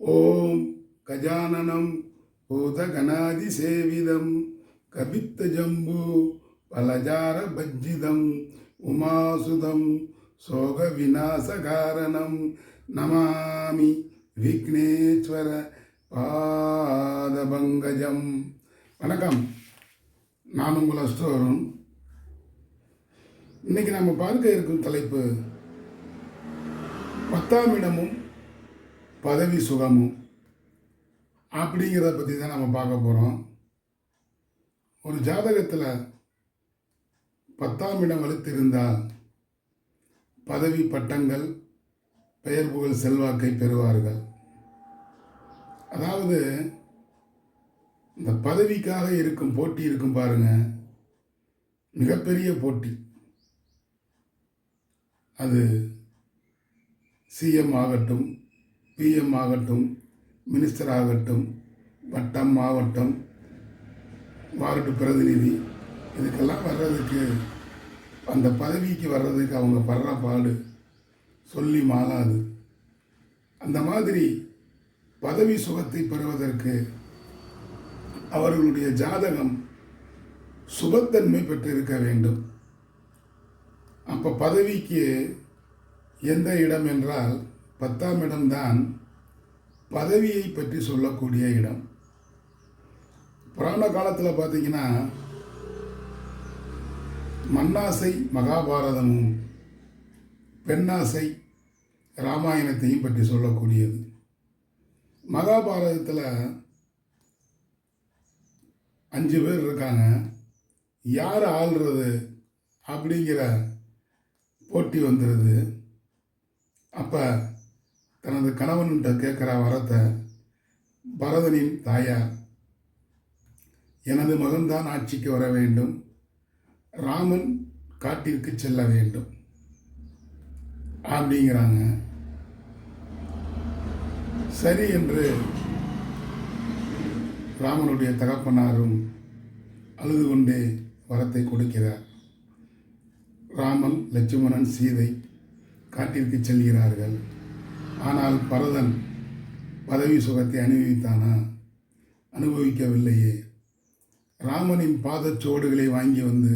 ஓம் கஜானனம் பூதகணாதிசேவிதம் கபித்தஜம்பு பலஜார பஜ்ஜிதம் உமாசுதம் சோக விநாசகாரணம் நமாமி விக்னேஸ்வர பாதபங்கஜம். வணக்கம். நான் உங்கள் அஸ்டோரும் இன்னைக்கு நம்ம பார்க்க இருக்கும் தலைப்பு பத்தாம் இடமும் பதவி சுகமும் அப்படிங்கிறத பற்றி தான் நம்ம பார்க்க போகிறோம் ஒரு ஜாதகத்தில் பத்தாம் இடம் வலுத்திருந்தால் பதவி பட்டங்கள் பெயர் புகழ் செல்வாக்கை பெறுவார்கள். அதாவது இந்த பதவிக்காக இருக்கும் போட்டி இருக்கும் பாருங்க. மிகப்பெரிய போட்டி. அது சிஎம் ஆகட்டும் பிஎம் ஆகட்டும் மினிஸ்டர் ஆகட்டும் வட்டம் மாவட்டம் வார்டு பிரதிநிதி இதுக்கெல்லாம் வர்றதுக்கு அந்த பதவிக்கு வர்றதுக்கு அவங்க படுற பாடு சொல்லி மாறாது அந்த மாதிரி பதவி சுகத்தை பெறுவதற்கு அவர்களுடைய ஜாதகம் சுபத்தன்மை பெற்றிருக்க வேண்டும். அப்போ பதவிக்கு எந்த இடம் என்றால் பத்தாம் இடம்தான் பதவியை பற்றி சொல்லக்கூடிய இடம். புராண காலத்தில் பார்த்தீங்கன்னா மண்ணாசை மகாபாரதமும் பெண்ணாசை ராமாயணத்தையும் பற்றி சொல்லக்கூடியது. மகாபாரதத்தில் அஞ்சு பேர் இருக்காங்க. யார் ஆள்றது அப்படிங்கிற போட்டி வந்துடுது அப்போ தனது கணவன்கிட்ட கேட்குற வரத்தை பரதனின் தாயார் எனது மகன்தான் ஆட்சிக்கு வர வேண்டும். ராமன் காட்டிற்கு செல்ல வேண்டும். அப்படிங்கிறாங்க. சரி என்று ராமனுடைய தகப்பனாரும் அழுது கொண்டே வரத்தை கொடுக்கிறார். ராமன் லட்சுமணன் சீதை காட்டிற்கு செல்கிறார்கள். ஆனால் பரதன் பதவி சுகத்தை அனுபவித்தானா? அனுபவிக்கவில்லையே. ராமனின் பாதச்சோடுகளை வாங்கி வந்து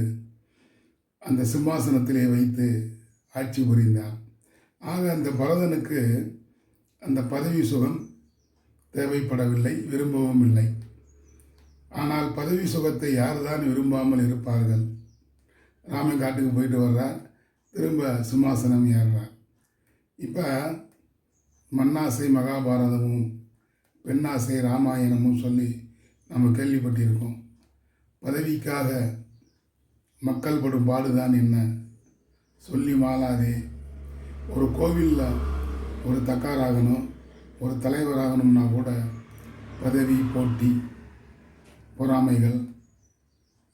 அந்த சிம்மாசனத்திலே வைத்து ஆட்சி புரிந்தார். ஆக அந்த பரதனுக்கு அந்த பதவி சுகம் தேவைப்படவில்லை விரும்பவும் இல்லை. ஆனால் பதவி சுகத்தை யார்தான் விரும்பாமல் இருப்பார்கள்? ராமன் காட்டுக்கு போயிட்டு வர்றார் திரும்ப சிம்மாசனம் ஏறுறார். இப்போ மண்ணாசை மகாபாரதமும் பெண்ணாசை ராமாயணமும் சொல்லி நம்ம கேள்விப்பட்டிருக்கோம். பதவிக்காக மக்கள் படும் பாடுதான் என்ன? சொல்லி மாளாதே. ஒரு கோவிலில் ஒரு தக்காராகணும் ஒரு தலைவராகணும்னா கூட பதவி போட்டி பொறாமைகள்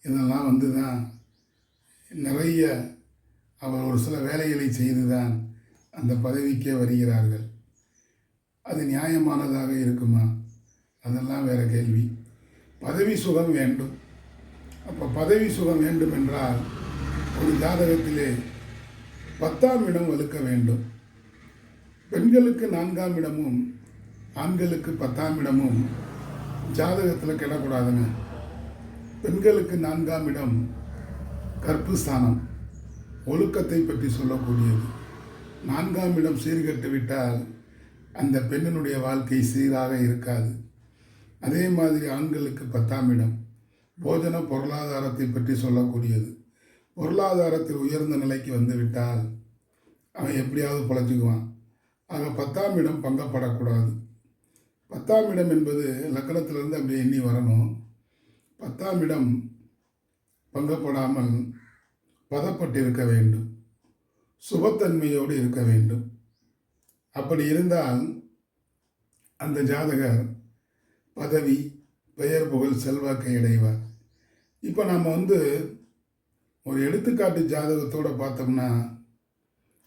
இதெல்லாம் வந்து தான் நிறைய அவர் ஒரு சில வேலைகளை செய்து தான் அந்த பதவிக்கே வருகிறார்கள். அது நியாயமானதாக இருக்குமா? அதெல்லாம் வேறு கேள்வி. பதவி சுகம் வேண்டும். அப்போ பதவி சுகம் வேண்டும் என்றால் ஒரு ஜாதகத்திலே பத்தாம் இடம் வலுக்க வேண்டும். பெண்களுக்கு நான்காம் இடமும் ஆண்களுக்கு பத்தாம் இடமும் ஜாதகத்தில் கிடக்கூடாதுங்க. பெண்களுக்கு நான்காம் இடம் கற்பு ஸ்தானம் ஒழுக்கத்தை பற்றி சொல்லக்கூடியது. நான்காம் இடம் சீர்கட்டு விட்டால் அந்த பெண்ணினுடைய வாழ்க்கை சீராக இருக்காது. அதே மாதிரி ஆண்களுக்கு பத்தாம் இடம். போஜன பொருளாதாரத்தை பற்றி சொல்லக்கூடியது. பொருளாதாரத்தில் உயர்ந்த நிலைக்கு வந்து விட்டால் அவன் எப்படியாவது பொழைச்சிக்குவான். ஆக பத்தாம் இடம் பங்கப்படக்கூடாது. பத்தாம் இடம் என்பது லக்கணத்திலிருந்து அப்படியே எண்ணி வரணும். பத்தாம் இடம் பங்கப்படாமல் பதப்பட்டிருக்க வேண்டும். சுபத்தன்மையோடு இருக்க வேண்டும். அப்படி இருந்தால் அந்த ஜாதகர் பதவி பெயர் புகழ் செல்வாக்கை அடைவார் இப்போ நம்ம வந்து ஒரு எடுத்துக்காட்டு ஜாதகத்தோடு பார்த்தோம்னா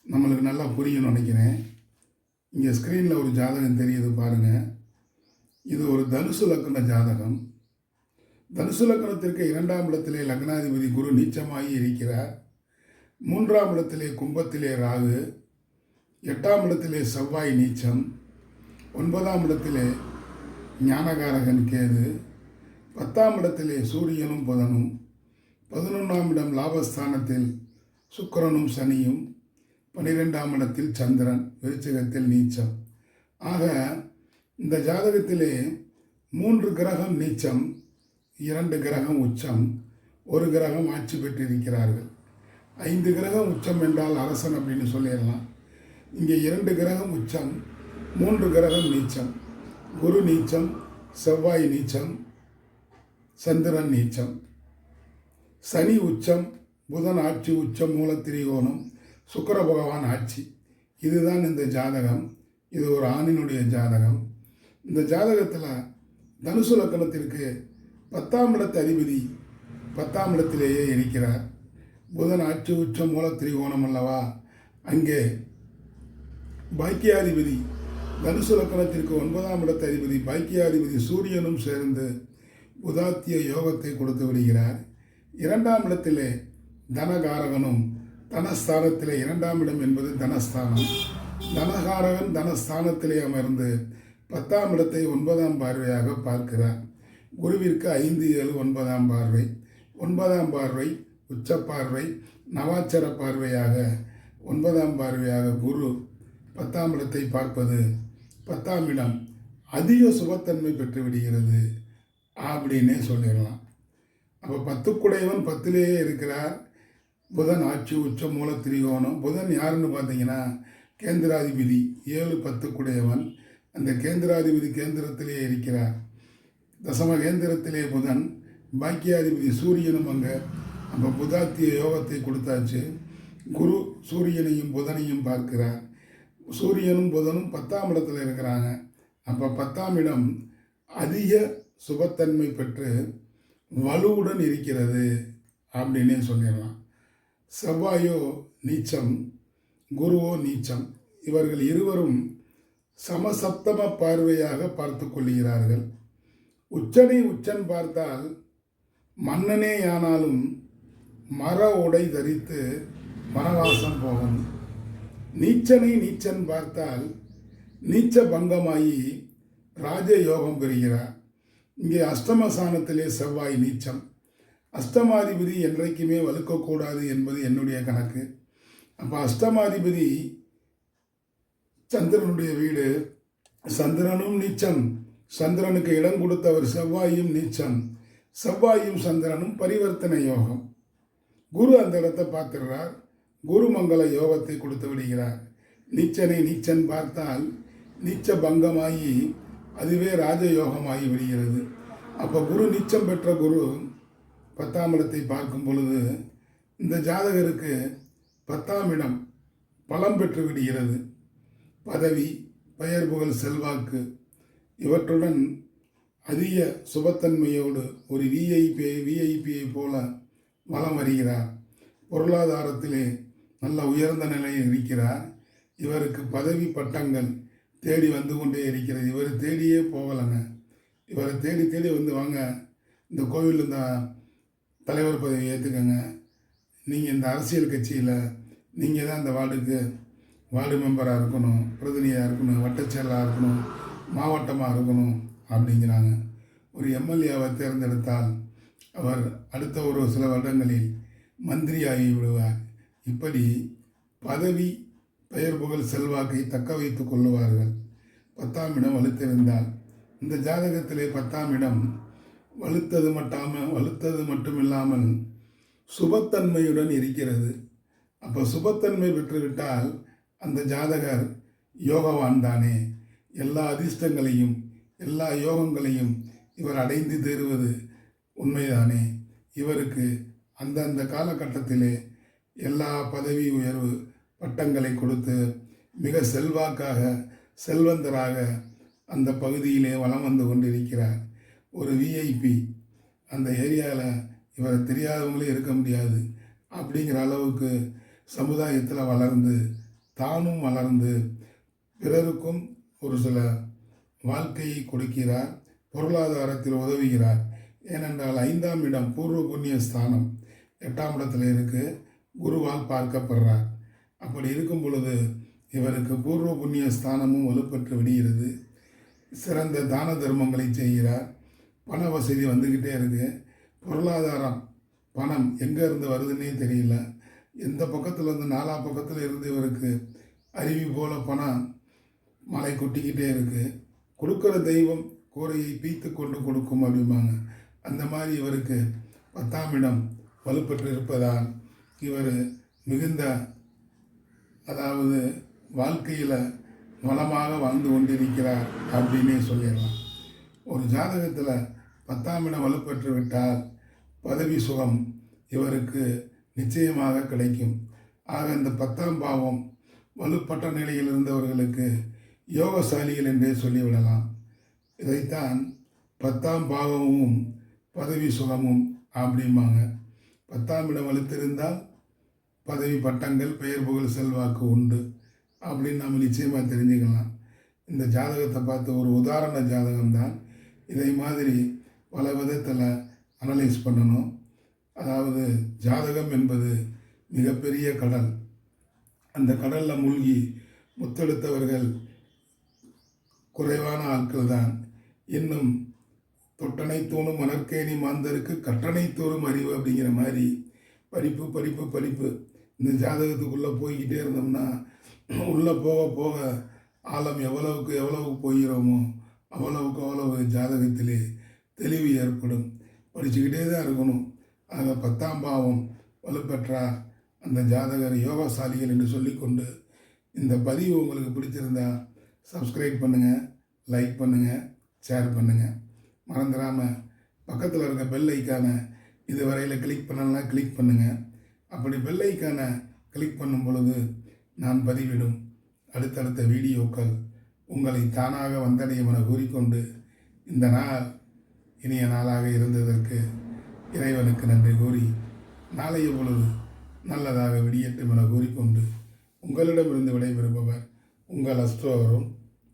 நம்மளுக்கு நல்லா புரியும்னு நினைக்கிறேன். இங்கே ஸ்க்ரீனில் ஒரு ஜாதகம் தெரியுது பாருங்கள் இது ஒரு தனுசு லக்கண ஜாதகம். தனுசு லக்கணத்திற்கு இரண்டாம் இடத்திலே லக்னாதிபதி குரு நீச்சமாகி இருக்கிறார். மூன்றாம் இடத்திலே கும்பத்திலே ராகு. எட்டாம் இடத்திலே செவ்வாய் நீச்சம் ஒன்பதாம் இடத்திலே ஞானகாரகன் கேது பத்தாம் இடத்திலே சூரியனும் புதனும் பதினொன்றாம் இடம் லாபஸ்தானத்தில் சுக்கிரனும் சனியும் பன்னிரெண்டாம் இடத்தில் சந்திரன் விருச்சகத்தில் நீச்சம். ஆக இந்த ஜாதகத்திலே மூன்று கிரகம் நீச்சம் இரண்டு கிரகம் உச்சம் ஒரு கிரகம் ஆட்சி பெற்றிருக்கிறார்கள். ஐந்து கிரகம் உச்சம் என்றால் அரசன் அப்படின்னு சொல்லிடலாம். இங்கே இரண்டு கிரகம் உச்சம் மூன்று கிரகம் நீச்சம். குரு நீச்சம் செவ்வாய் நீச்சம் சந்திரன் நீச்சம். சனி உச்சம் புதன் ஆட்சி உச்சம் மூலத்திரிகோணம் சுக்கர பகவான் ஆட்சி. இதுதான் இந்த ஜாதகம். இது ஒரு ஆணினுடைய ஜாதகம். இந்த ஜாதகத்தில் தனுசு லக்கணத்திற்கு பத்தாம் இடத்து அதிபதி பத்தாம் இடத்திலேயே இருக்கிறார். புதன் ஆட்சி உச்சம் மூலத்திரிகோணம் அல்லவா? அங்கே பாக்கியாதிபதி தனுசு லக்கணத்திற்கு ஒன்பதாம் இடத்த அதிபதி பாக்கியாதிபதி சூரியனும் சேர்ந்து உதாத்திய யோகத்தை கொடுத்து விடுகிறார். இரண்டாம் இடத்திலே தனகாரகனும் தனஸ்தானத்திலே இரண்டாம் இடம் என்பது தனஸ்தானம். தனகாரகன் தனஸ்தானத்திலே அமர்ந்து பத்தாம் இடத்தை ஒன்பதாம் பார்வையாக பார்க்கிறார். குருவிற்கு ஐந்து ஏழு ஒன்பதாம் பார்வை. ஒன்பதாம் பார்வை உச்ச பார்வை நவாச்சர பார்வையாக ஒன்பதாம் பார்வையாக குரு பத்தாம் இடத்தை பார்ப்பது பத்தாம் இடம் அதிக சுபத்தன்மை பெற்று விடுகிறது அப்படின்னே சொல்லிடலாம். அப்போ பத்துக்குடையவன் பத்திலேயே இருக்கிறார். புதன் ஆட்சி உச்ச மூல திரிகோணம் புதன் யாருன்னு பார்த்தீங்கன்னா கேந்திராதிபதி. ஏழு பத்துக்குடையவன். அந்த கேந்திராதிபதி கேந்திரத்திலே இருக்கிறார். தசம கேந்திரத்திலே புதன். பாக்கியாதிபதி சூரியனும் அங்கே. அப்போ புதாத்திய யோகத்தை கொடுத்தாச்சு. குரு சூரியனையும் புதனையும் பார்க்கிறார். சூரியனும் புதனும் பத்தாம் இடத்துல இருக்கிறாங்க. அப்போ பத்தாம் இடம் அதிக சுபத்தன்மை பெற்று வலுவுடன் இருக்கிறது அப்படின்னே சொல்லிடலாம். செவ்வாயோ நீச்சம் குருவோ நீச்சம் இவர்கள் இருவரும் சமசப்தம பார்வையாக பார்த்து கொள்கிறார்கள் உச்சனை உச்சன் பார்த்தால் மன்னனே ஆனாலும் மர உடை தரித்து மனவாசம் போகும். நீச்சனை நீச்சன் பார்த்தால் நீச்ச பங்கமாகி ராஜயோகம் பெறுகிறார். இங்கே அஷ்டமசானத்திலே செவ்வாய் நீச்சம். அஷ்டமாதிபதி என்றைக்குமே வலுக்கக்கூடாது என்பது என்னுடைய கணக்கு. அப்போ அஷ்டமாதிபதி சந்திரனுடைய வீடு. சந்திரனும் நீச்சம். சந்திரனுக்கு இடம் கொடுத்தவர் செவ்வாயும் நீச்சம். செவ்வாயும் சந்திரனும் பரிவர்த்தனை யோகம். குரு அந்த இடத்தை பார்த்துடுறார். குருமங்கள யோகத்தை கொடுத்து விடுகிறார். நீச்சனை நீச்சன் பார்த்தால் நீச்ச பங்கமாகி அதுவே ராஜயோகமாகி விடுகிறது. அப்போ குரு நீச்சம் பெற்ற குரு பத்தாம் இடத்தை பார்க்கும் பொழுது இந்த ஜாதகருக்கு பத்தாம் இடம் பலம் பெற்று விடுகிறது. பதவி பெயர் புகழ் செல்வாக்கு இவற்றுடன் அதிக சுபத்தன்மையோடு ஒரு விஐபி விஐபியை போல வலம் வருகிறார். பொருளாதாரத்திலே நல்ல உயர்ந்த நிலையில் இருக்கிறார். இவருக்கு பதவி பட்டங்கள் தேடி வந்து கொண்டே இருக்கிறது. இவர் தேடியே போகலைங்க. இவரை தேடி தேடி வந்து வாங்க. இந்த கோவில் இந்த தலைவர் பதவி ஏற்றுக்கங்க நீங்கள் இந்த அரசியல் கட்சியில் நீங்கள் தான் இந்த வார்டுக்கு வார்டு மெம்பராக இருக்கணும் பிரதிநிதியாக இருக்கணும் வட்டச்செயலாக இருக்கணும் மாவட்டமாக இருக்கணும் அப்படிங்கிறாங்க. ஒரு எம்எல்ஏவை தேர்ந்தெடுத்தால் அவர் அடுத்த ஒரு சில வருடங்களில் மந்திரியாகி விடுவார். இப்படி பதவி பெயர் புகழ் செல்வாக்கை தக்க வைத்துக் கொள்ளுவார்கள். பத்தாம் இடம் வலுத்திருந்தால். இந்த ஜாதகத்திலே பத்தாம் இடம் வலுத்தது மட்டாமல் வலுத்தது மட்டுமில்லாமல் சுபத்தன்மையுடன் இருக்கிறது. அப்போ சுபத்தன்மை பெற்றுவிட்டால் அந்த ஜாதகர் யோகவான் தானே. எல்லா அதிர்ஷ்டங்களையும் எல்லா யோகங்களையும் இவர் அடைந்து தேறுவது உண்மைதானே. இவருக்கு அந்தந்த காலகட்டத்திலே எல்லா பதவி உயர்வு பட்டங்களை கொடுத்து மிக செல்வாக்காக செல்வந்தராக அந்த பகுதியிலே வலம் வந்து கொண்டிருக்கிறார். ஒரு விஐபி அந்த ஏரியாவில் இவரை தெரியாதவங்களே இருக்க முடியாது. அப்படிங்கிற அளவுக்கு சமுதாயத்தில் வளர்ந்து தானும் வளர்ந்து பிறருக்கும் ஒரு சில வாழ்க்கையை கொடுக்கிறார். பொருளாதாரத்தில் உதவுகிறார். ஏனென்றால் ஐந்தாம் இடம் பூர்வ புண்ணிய ஸ்தானம் எட்டாம் இடத்துல இருக்குது குருவால் பார்க்கப்படுறார். அப்படி இருக்கும் பொழுது இவருக்கு பூர்வ புண்ணிய ஸ்தானமும் வலுப்பெற்று விடுகிறது. சிறந்த தான தர்மங்களை செய்கிறார். பண வசதி வந்துக்கிட்டே இருக்கு. பொருளாதாரம் பணம் எங்கே இருந்து வருதுன்னே தெரியல. எந்த பக்கத்தில் இருந்து நாலா பக்கத்தில் இருந்து இவருக்கு அருவி போல பணம் மலை கொட்டிக்கிட்டே இருக்குது கொடுக்குற தெய்வம் கூரையை பீத்து கொண்டு கொடுக்கும் அப்படிம்பாங்க. அந்த மாதிரி இவருக்கு பத்தாம் இடம் வலுப்பெற்று இருப்பதால் இவர் மிகுந்த அதாவது வாழ்க்கையில் வளமாக வாழ்ந்து கொண்டிருக்கிறார் அப்படின்னே சொல்லிடலாம். ஒரு ஜாதகத்தில் பத்தாம் இடம் வலுப்பெற்று விட்டால் பதவி சுகம் இவருக்கு நிச்சயமாக கிடைக்கும். ஆக இந்த பத்தாம் பாவம் வலுப்பட்ட நிலையில் இருந்தவர்களுக்கு யோகசாலிகள் என்றே சொல்லிவிடலாம். இதைத்தான் பத்தாம் பாவமும் பதவி சுகமும் அப்படிம்பாங்க. பத்தாம் இடம் வலுத்திருந்தால் பதவி பட்டங்கள் பெயர் புகழ் செல்வாக்கு உண்டு அப்படின்னு நம்ம நிச்சயமாக தெரிஞ்சுக்கலாம். இந்த ஜாதகத்தை பார்த்து ஒரு உதாரண ஜாதகம்தான். இதை மாதிரி பல விதத்தில் அனலைஸ் பண்ணணும். அதாவது ஜாதகம் என்பது மிகப்பெரிய கடல். அந்த கடலில் மூழ்கி முத்தெடுத்தவர்கள் குறைவான ஆட்கள் தான் இன்னும் தொட்டனை தூணும் மணற்கேணி மாந்தருக்கு கட்டணை தூரும் அறிவு அப்படிங்கிற மாதிரி படிப்பு படிப்பு படிப்பு இந்த ஜாதகத்துக்குள்ளே போய்கிட்டே இருந்தோம்னா உள்ளே போக போக ஆழம் எவ்வளவுக்கு எவ்வளவுக்கு போகிறோமோ அவ்வளவுக்கு அவ்வளவு ஜாதகத்திலே தெளிவு ஏற்படும். படிச்சுக்கிட்டே தான் இருக்கணும். ஆக பத்தாம் பாவம் வலுப்பெற்றார் அந்த ஜாதகர் யோகாசாலிகள் என்று சொல்லிக்கொண்டு இந்த பதிவு உங்களுக்கு பிடிச்சிருந்தா சப்ஸ்கிரைப் பண்ணுங்கள் லைக் பண்ணுங்கள் ஷேர் பண்ணுங்கள் மறந்துடாமல் பக்கத்தில் இருக்க பெல் ஐக்கானை இதுவரையில் கிளிக் பண்ணலாம் கிளிக் பண்ணுங்கள் அப்படி பெல்லைக்கான கிளிக் பண்ணும் பொழுது நான் பதிவிடும். அடுத்தடுத்த வீடியோக்கள் உங்களை தானாக வந்தடையும் என கூறிக்கொண்டு இந்த நாள் இனிய நாளாக இருந்ததற்கு இறைவனுக்கு நன்றி கூறி நாளைய பொழுது நல்லதாக விடியட்டும் என கூறிக்கொண்டு உங்களிடமிருந்து விடைபெறுபவர் உங்கள் அஸ்தோவரும்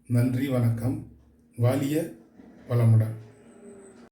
நன்றி வணக்கம். வாலிய வளமுடன்.